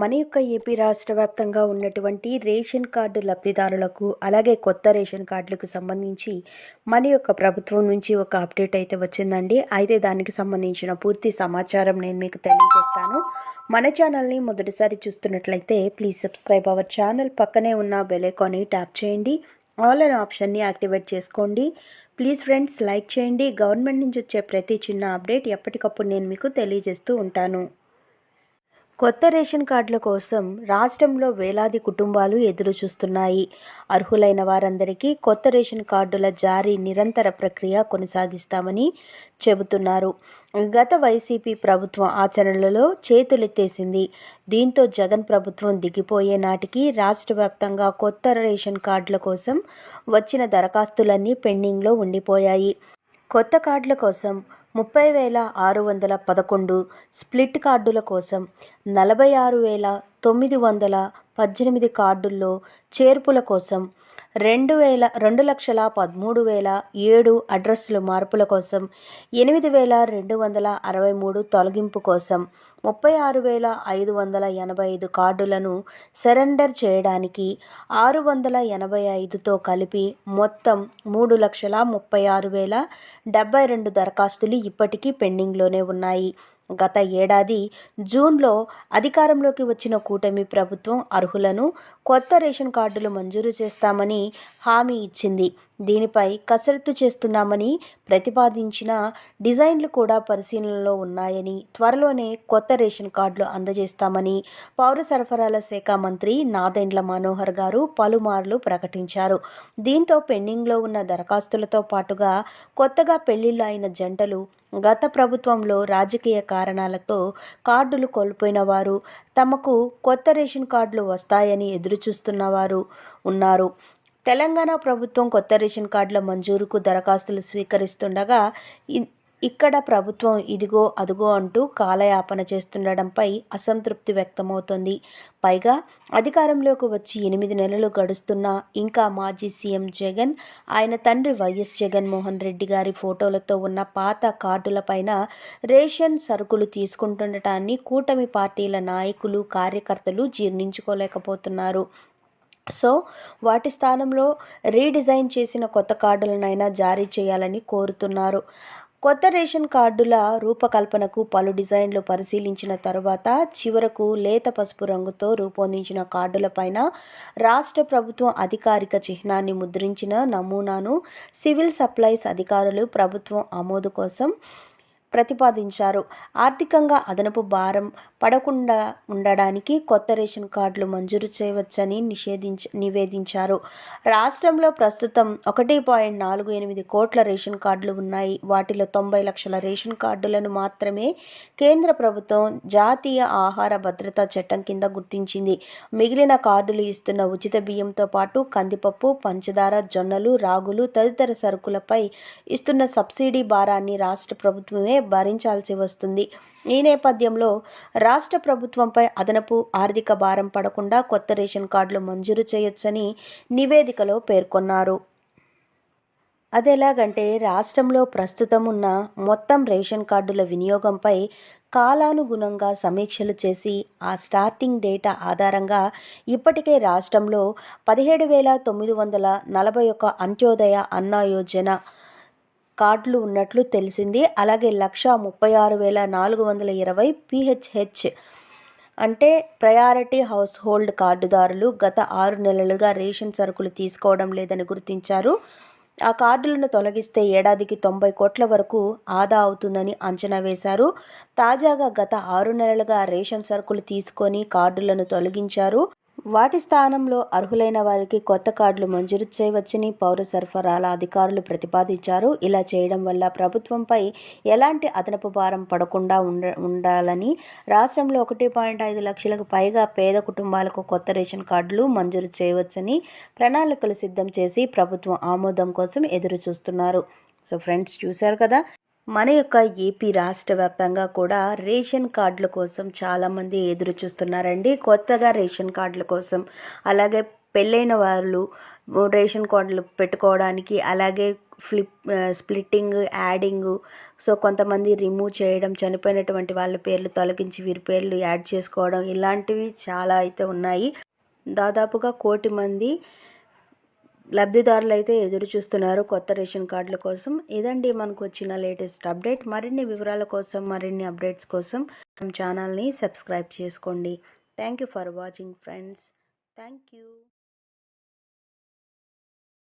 మన యొక్క ఏపీ రాష్ట్ర వ్యాప్తంగా ఉన్నటువంటి రేషన్ కార్డు లబ్ధిదారులకు అలాగే కొత్త రేషన్ కార్డులకు సంబంధించి మన యొక్క ప్రభుత్వం నుంచి ఒక అప్డేట్ అయితే వచ్చిందండి. అయితే దానికి సంబంధించిన పూర్తి సమాచారం నేను మీకు తెలియజేస్తాను. మన ఛానల్ని మొదటిసారి చూస్తున్నట్లయితే ప్లీజ్ సబ్స్క్రైబ్ అవర్ ఛానల్. పక్కనే ఉన్న బెలేకాన్ని ట్యాప్ చేయండి. ఆల్ అన్ ఆప్షన్ని యాక్టివేట్ చేసుకోండి. ప్లీజ్ ఫ్రెండ్స్ లైక్ చేయండి. గవర్నమెంట్ నుంచి వచ్చే ప్రతి చిన్న అప్డేట్ ఎప్పటికప్పుడు నేను మీకు తెలియజేస్తూ ఉంటాను. కొత్త రేషన్ కార్డుల కోసం రాష్ట్రంలో వేలాది కుటుంబాలు ఎదురు చూస్తున్నాయి అర్హులైన వారందరికీ కొత్త రేషన్ కార్డుల జారీ నిరంతర ప్రక్రియ కొనసాగిస్తామని చెబుతున్నారు. గత వైసీపీ ప్రభుత్వం ఆచరణలలో చేతులెత్తేసింది. దీంతో జగన్ ప్రభుత్వం దిగిపోయే నాటికి రాష్ట్ర వ్యాప్తంగా కొత్త రేషన్ కార్డుల కోసం వచ్చిన దరఖాస్తులన్నీ పెండింగ్లో ఉండిపోయాయి. కొత్త కార్డుల కోసం ముప్పై వేల ఆరు వందల పదకొండు స్ప్లిట్ కార్డుల కోసం నలభై ఆరు వేల తొమ్మిది వందల పద్దెనిమిది కార్డుల్లో చేర్పుల కోసం రెండు వేల రెండు లక్షల పదమూడు వేల ఏడు అడ్రస్ల మార్పుల కోసం ఎనిమిది వేల రెండు వందల అరవై మూడు తొలగింపు కోసం ముప్పై ఆరు వేల ఐదు వందల ఎనభై ఐదు కార్డులను సరెండర్ చేయడానికి ఆరు వందల ఎనభై ఐదుతో కలిపి మొత్తం మూడు లక్షల ముప్పై ఆరు వేల డెబ్బై రెండు దరఖాస్తులు ఇప్పటికీ పెండింగ్లోనే ఉన్నాయి. గత ఏడాది జూన్లో అధికారంలోకి వచ్చిన కూటమి ప్రభుత్వం అర్హులను కొత్త రేషన్ కార్డులు మంజూరు చేస్తామని హామీ ఇచ్చింది. దీనిపై కసరత్తు చేస్తున్నామని ప్రతిపాదించిన డిజైన్లు కూడా పరిశీలనలో ఉన్నాయని త్వరలోనే కొత్త రేషన్ కార్డులు అందజేస్తామని పౌర సరఫరాల శాఖ మంత్రి నాదెండ్ల మనోహర్ గారు పలుమార్లు ప్రకటించారు. దీంతో పెండింగ్లో ఉన్న దరఖాస్తులతో పాటుగా కొత్తగా పెళ్ళిళ్ళు అయిన జంటలు గత ప్రభుత్వంలో రాజకీయ కారణాలతో కార్డులు కోల్పోయిన వారు తమకు కొత్త రేషన్ కార్డులు వస్తాయని ఎదురుచూస్తున్న వారు ఉన్నారు. తెలంగాణ ప్రభుత్వం కొత్త రేషన్ కార్డుల మంజూరుకు దరఖాస్తులు స్వీకరిస్తుండగా ఇక్కడ ప్రభుత్వం ఇదిగో అదుగో అంటూ కాలయాపన చేస్తుండడంపై అసంతృప్తి వ్యక్తమవుతోంది. పైగా అధికారంలోకి వచ్చి ఎనిమిది నెలలు గడుస్తున్నా ఇంకా మాజీ సీఎం జగన్ ఆయన తండ్రి వైఎస్ జగన్మోహన్ రెడ్డి గారి ఫోటోలతో ఉన్న పాత కార్డులపైన రేషన్ సరుకులు తీసుకుంటుండటాన్ని కూటమి పార్టీల నాయకులు కార్యకర్తలు జీర్ణించుకోలేకపోతున్నారు. సో వాటి స్థానంలో రీడిజైన్ చేసిన కొత్త కార్డులనైనా జారీ చేయాలని కోరుతున్నారు. కొత్త రేషన్ కార్డుల రూపకల్పనకు పలు డిజైన్లు పరిశీలించిన తర్వాత చివరకు లేత పసుపు రంగుతో రూపొందించిన కార్డులపైన రాష్ట్ర ప్రభుత్వం అధికారిక చిహ్నాన్ని ముద్రించిన నమూనాను సివిల్ సప్లైస్ అధికారులు ప్రభుత్వం ఆమోదు కోసం ప్రతిపాదించారు. ఆర్థికంగా అదనపు భారం పడకుండా ఉండడానికి కొత్త రేషన్ కార్డులు మంజూరు చేయవచ్చని నిషేధించ నివేదించారు. రాష్ట్రంలో ప్రస్తుతం ఒకటి పాయింట్ నాలుగు ఎనిమిది కోట్ల రేషన్ కార్డులు ఉన్నాయి. వాటిలో తొంభై లక్షల రేషన్ కార్డులను మాత్రమే కేంద్ర ప్రభుత్వం జాతీయ ఆహార భద్రతా చట్టం కింద గుర్తించింది. మిగిలిన కార్డులు ఇస్తున్న ఉచిత బియ్యంతో పాటు కందిపప్పు పంచదార జొన్నలు రాగులు తదితర సరుకులపై ఇస్తున్న సబ్సిడీ భారాన్ని రాష్ట్ర ప్రభుత్వమే భరించాల్సి వస్తుంది. ఈ నేపథ్యంలో రాష్ట్ర ప్రభుత్వంపై అదనపు ఆర్థిక భారం పడకుండా కొత్త రేషన్ కార్డులు మంజూరు చేయొచ్చని నివేదికలో పేర్కొన్నారు. అదెలాగంటే రాష్ట్రంలో ప్రస్తుతం ఉన్న మొత్తం రేషన్ కార్డుల వినియోగంపై కాలానుగుణంగా సమీక్షలు చేసి ఆ స్టార్టింగ్ డేటా ఆధారంగా ఇప్పటికే రాష్ట్రంలో పదిహేడు వేల తొమ్మిది వందల నలభై ఒక్క అంత్యోదయ అన్న యోజన కార్డులు ఉన్నట్లు తెలిసింది. అలాగే లక్ష ముప్పై ఆరు వేల నాలుగు వందల ఇరవై పిహెచ్హెచ్ అంటే ప్రయారిటీ హౌస్ హోల్డ్ కార్డుదారులు గత ఆరు నెలలుగా రేషన్ సరుకులు తీసుకోవడం లేదని గుర్తించారు. ఆ కార్డులను తొలగిస్తే ఏడాదికి తొంభై కోట్ల వరకు ఆదా అవుతుందని అంచనా వేశారు. తాజాగా గత ఆరు నెలలుగా రేషన్ సరుకులు తీసుకొని కార్డులను తొలగించారు. వాటి స్థానంలో అర్హులైన వారికి కొత్త కార్డులు మంజూరు చేయవచ్చని పౌర సరఫరాల అధికారులు ప్రతిపాదించారు. ఇలా చేయడం వల్ల ప్రభుత్వంపై ఎలాంటి అదనపు భారం పడకుండా ఉండ ఉండాలని రాష్ట్రంలో ఒకటి పాయింట్ ఐదు లక్షలకు పైగా పేద కుటుంబాలకు కొత్త రేషన్ కార్డులు మంజూరు చేయవచ్చని ప్రణాళికలు సిద్ధం చేసి ప్రభుత్వం ఆమోదం కోసం ఎదురు చూస్తున్నారు సో ఫ్రెండ్స్ చూశారు కదా? మన యొక్క ఏపీ రాష్ట్ర వ్యాప్తంగా కూడా రేషన్ కార్డుల కోసం చాలామంది ఎదురు చూస్తున్నారండి. కొత్తగా రేషన్ కార్డుల కోసం అలాగే పెళ్ళైన వాళ్ళు రేషన్ కార్డులు పెట్టుకోవడానికి అలాగే ఫ్లిప్ స్ప్లిట్టింగ్ యాడింగ్ సో కొంతమంది రిమూవ్ చేయడం చనిపోయినటువంటి వాళ్ళ పేర్లు తొలగించి వీరి పేర్లు యాడ్ చేసుకోవడం ఇలాంటివి చాలా అయితే ఉన్నాయి. దాదాపుగా కోటి మంది లబ్ధిదారులు అయితే ఎదురు చూస్తున్నారు కొత్త రేషన్ కార్డుల కోసం. ఇదండి మనకు వచ్చిన లేటెస్ట్ అప్డేట్. మరిన్ని వివరాల కోసం మరిన్ని అప్డేట్స్ కోసం ఛానల్ని సబ్స్క్రైబ్ చేసుకోండి. Thank you for watching friends. Thank you